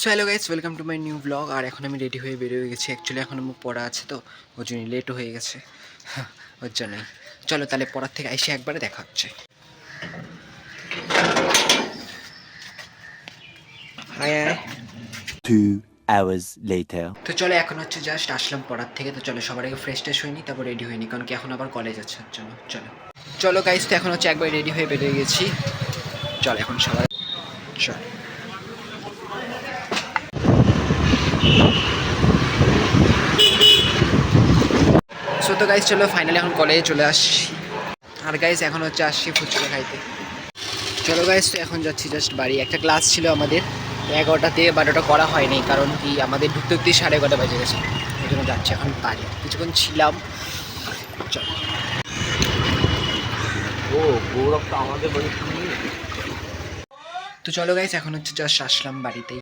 So hello guys welcome to my new blog আর এখন আমি ready হয়ে বেরিয়ে গেছি। অ্যাকচুয়ালি এখন আমার পড়া আছে তো ওর জন্য লেটও হয়ে গেছে। ওর জন্যই। চলো তাহলে পড়ার থেকে এসে একবারে দেখা হচ্ছে। Hi hi Two hours later. তো চলো এখন হচ্ছে জাস্ট আসলাম পড়ার থেকে। তো চলো সবার আগে ফ্রেশ ট্রেশ হয়নি তারপর রেডি হয়নি কারণ কি এখন আবার কলেজ আছে ওর জন্য। চলো। চলো গাইস তো এখন হচ্ছে একবার রেডি হয়ে বেরিয়ে গেছি। চল এখন সবাই চল। সো তো গাইস চলো ফাইনালি এখন কলেজে চলে আসছি। আর গাইস এখন হচ্ছে আসছি ফুচকা খাইতে। চলো গাইস তো এখন যাচ্ছি জাস্ট বাড়ি। একটা ক্লাস ছিল আমাদের। এগারোটাতে বারোটা করা হয়নি কারণ কি, আমাদের ঢুকতে ঢুকতে সাড়ে এগারোটা বাজে গেছে। ওই জন্য যাচ্ছি এখন বাড়ি। কিছুক্ষণ ছিলাম। চলো। ও গৌরব তো আমাদের বাড়ি তো চলো গাইস এখন হচ্ছে জাস্ট আসলাম বাড়িতেই।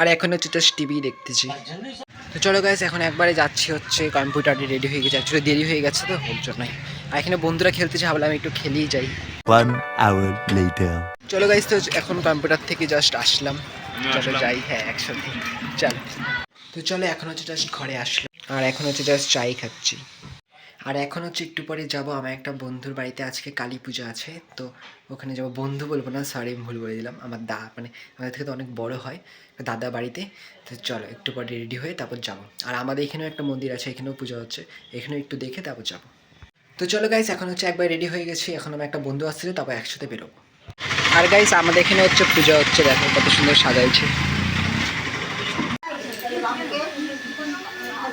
আর এখন হচ্ছে জাস্ট টিভি দেখতেছি। তো চলো গাইস এখন একবারে যাচ্ছি হচ্ছে কম্পিউটারে রেডি হয়ে গেছে। অ্যাকচুয়ালি দেরি হয়ে গেছে তো ওর জন্যই। আর এখানে বন্ধুরা খেলতেছে ভাবলাম একটু খেলেই যাই। One hour later. চলো গাইস তো এখন কম্পিউটার থেকে জাস্ট আসলাম। চলো যাই হ্যাঁ একসাথে। চলো। তো চলো এখন হচ্ছে জাস্ট ঘরে আসলাম। আর এখন হচ্ছে জাস্ট চাই খাচ্ছি। আর এখন হচ্ছে একটু পরে যাব। আমার একটা বন্ধুর বাড়িতে আজকে কালী পূজা আছে, তো ওখানে যাব। বন্ধু বলব না সরি আমি ভুল বলে দিলাম। আমার দা মানে আমাদের থেকে তো অনেক বড় হয় দাদা বাড়িতে। তো চলো, একটু পরে রেডি হয়ে তারপর যাব। আর আমাদের এখানেও একটা মন্দির আছে, এখানেও পুজো হচ্ছে। এখানেও একটু দেখে তারপর যাব। তো চলো গাইস এখন হচ্ছে একবার রেডি হয়ে গেছি। এখন আমার একটা বন্ধু আসছিল, তারপর একসাথে বেরোবো। আর গাইস আমাদের এখানে হচ্ছে পূজা হচ্ছে, দেখো কত সুন্দর সাজাইছে।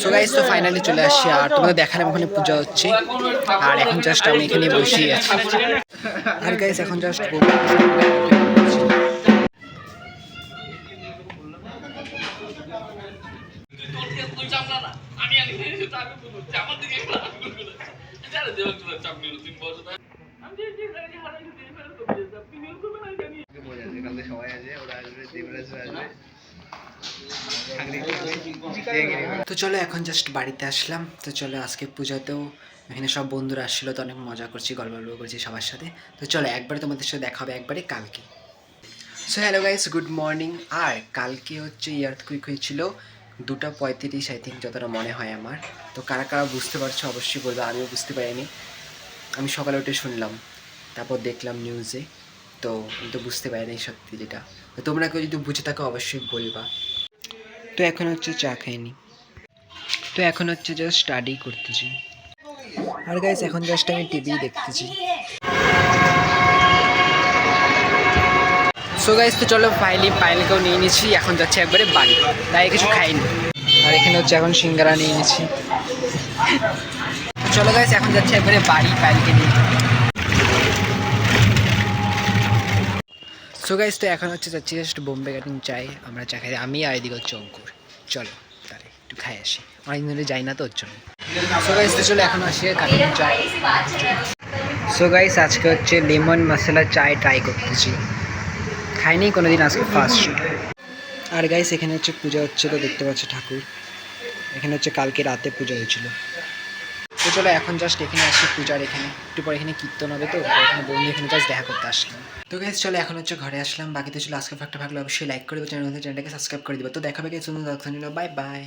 সো গাইস তো ফাইনালি চলে আসছি আর তোমাদের দেখালাম ওখানে পূজা হচ্ছে। আর এখন জাস্ট আমি এখানে বসেই আছি। আর গাইস এখন জাস্ট তো চলো এখন জাস্ট বাড়িতে আসলাম। তো চলো আজকে পূজাতেও এখানে সব বন্ধুরা আসছিল তো অনেক মজা করছি গল্প গল্প করছি সবার সাথে। তো চলো একবারে তোমাদের সাথে দেখা হবে একবারে কালকে। So hello guys good morning আর কালকে হচ্ছে ইয়ার্থ কুইক হয়েছিল দুটা পঁয়ত্রিশ আই থিঙ্ক যতটা মনে হয় আমার। তো কারা কারা বুঝতে পারছ অবশ্যই বলবে আমিও বুঝতে পারিনি। আমি সকালে উঠে শুনলাম তারপর দেখলাম নিউজে তো আমি তো বুঝতে পারিনি সত্যি যেটা। তো তোমরা কেউ যদি বুঝে থাকো অবশ্যই বলবা। তো এখন হচ্ছে চা খাইনি। তো এখন হচ্ছে জাস্ট স্টাডি করতেছি। আর গাইস এখন জাস্ট আমি টিভি দেখতেছি। সো গাইস তো চলো ফাইলি পাইলকেও নিয়ে নিয়েছি এখন যাচ্ছে একবারে বাড়ি। তাই কিছু খাইনি। আর এখানে হচ্ছে এখন সিঙ্গারা নিয়ে নিয়েছি চলো গাইস এখন যাচ্ছে একবারে বাড়ি পাইলকে নিয়ে। সো গাইস তো এখন হচ্ছে যাচ্ছি জাস্ট বোম্বে কাটিং চাই আমরা চা খাই। আমি আর এদিকে হচ্ছে অঙ্কুর। চলো, তাহলে একটু খাই আসি। অনেকদিন ধরে যাই না তো ওর জন্য। সো গাইস তো চলো এখন আসি কাটিং চাই সো গাইস আজকে হচ্ছে লেমন মশলা চায় ট্রাই করতেছি। খাইনি কোনো দিন আজকে ফার্স্ট আর গাইস এখানে হচ্ছে পূজা হচ্ছে তো দেখতে পাচ্ছ ঠাকুর। এখানে হচ্ছে কালকে রাতে পূজা হয়েছিল। তো চলো এখন জাস্ট এখানে আসি, পূজার এখানে। একটু পরে এখানে কীর্তন হবে তো এখানে বন্ধু এখানে জাস্ট দেখা করতে আসলাম। তো গেছে চলো এখন হচ্ছে ঘরে আসলাম। বাকি তো চলো আজকে ফাঁকটা ভাগলো অবশ্যই লাইক করে দেবো চ্যানেল চ্যানেলটাকে সাবস্ক্রাইব করে দেবো। তো দেখা হবে গেছে বাই বাই